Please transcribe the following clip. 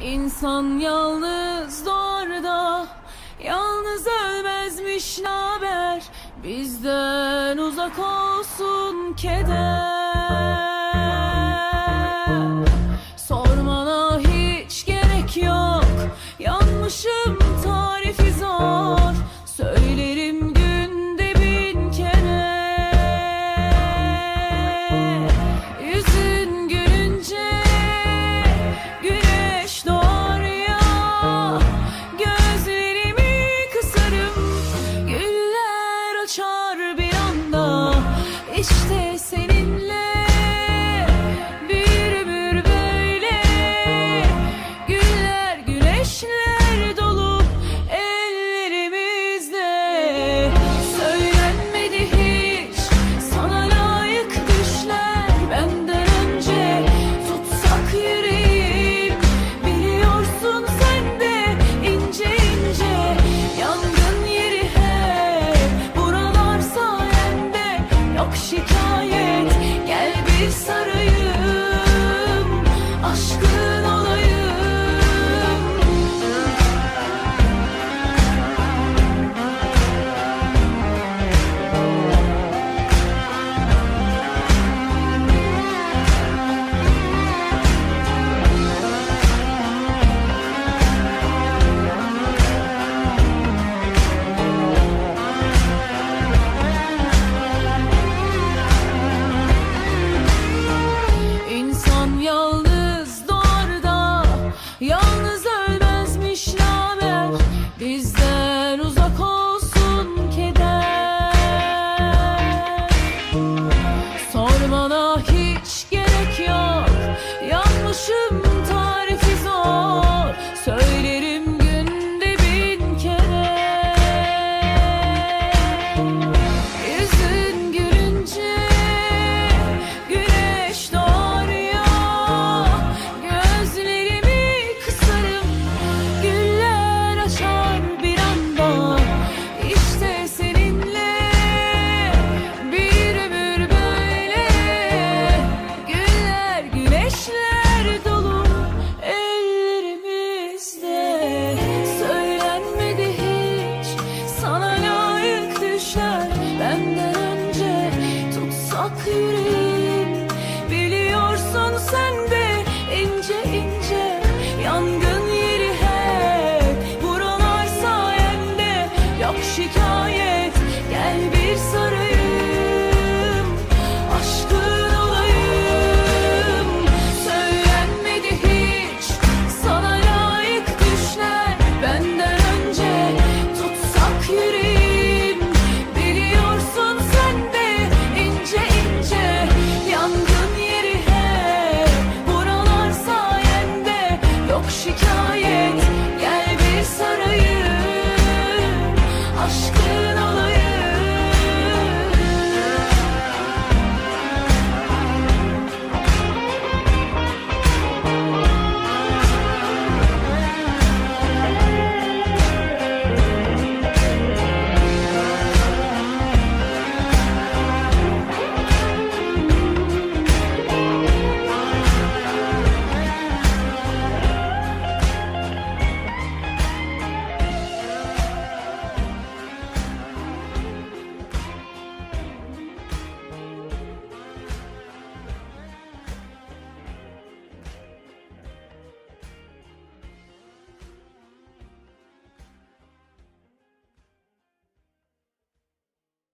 İnsan yalnız zor Yalnız ölmezmiş naber? Bizden uzak olsun keder.